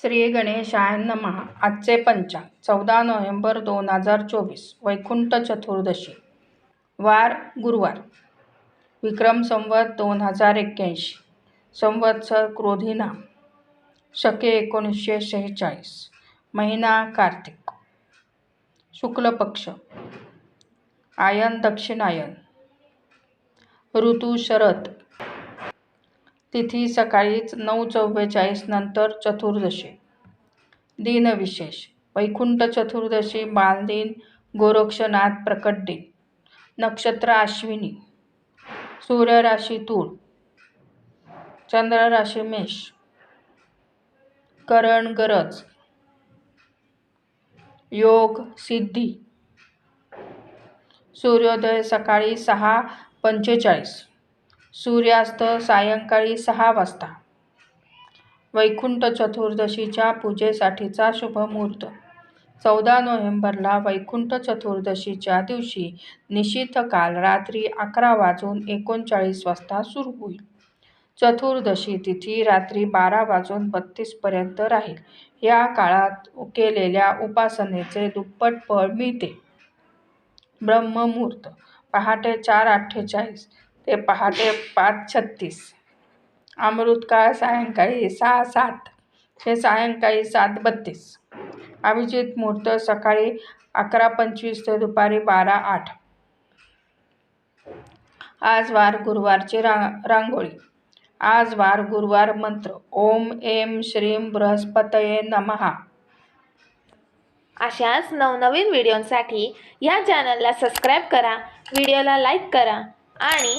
श्री गणेशाय नमः. आजचे पंचांग चौदा नोव्हेंबर दोन हजार चोवीस वैकुंठ चतुर्दशी वार गुरुवार. विक्रम संवत दोन हजार एक्क्याऐंशी संवत्सर क्रोधिना शके एकोणीसशे शेहेचाळीस महिना कार्तिक. शुक्ल पक्ष आयन दक्षिणायन. ऋतू शरद तिथी सकाळीच नऊ चव्वेचाळीस नंतर चतुर्दशी. दिनविशेष. वैकुंठ चतुर्दशी बालदिन गोरक्षनाथ प्रकट दिन. नक्षत्र अश्विनी. सूर्यराशी तूळ चंद्रराशी मेष. करण गरज. योग सिद्धी. सूर्योदय सकाळी सहा पंचेचाळीस. सूर्यास्त सायंकाळी सहा वाजता. वैकुंठ चतुर्दशीच्या पूजेसाठीचा शुभ मुहूर्त चौदा नोव्हेंबरला वैकुंठ चतुर्दशीच्या दिवशी निशित काल रात्री अकरा वाजून एकोणचाळीस वाजता सुरू होईल. चतुर्दशी तिथी रात्री बारा वाजून बत्तीसपर्यंत राहील. या काळात केलेल्या उपासनेचे दुप्पट फळ मिळते. ब्रह्ममुहूर्त. पहाटे चार अठ्ठेचाळीस. ते पहाटे पाच छत्तीस. अमृतकाळ सायंकाळी सहा सात. हे सायंकाळी सात बत्तीस. अभिजित मुहूर्त सकाळी अकरा पंचवीस ते दुपारी बारा आठ. आज वार गुरुवारची रा रांगोळी. आज वार गुरुवार मंत्र. ओम एम श्रीम बृहस्पतये नमहा अशाच नवनवीन व्हिडिओंसाठी या चॅनलला सबस्क्राईब करा व्हिडिओला लाईक करा आणि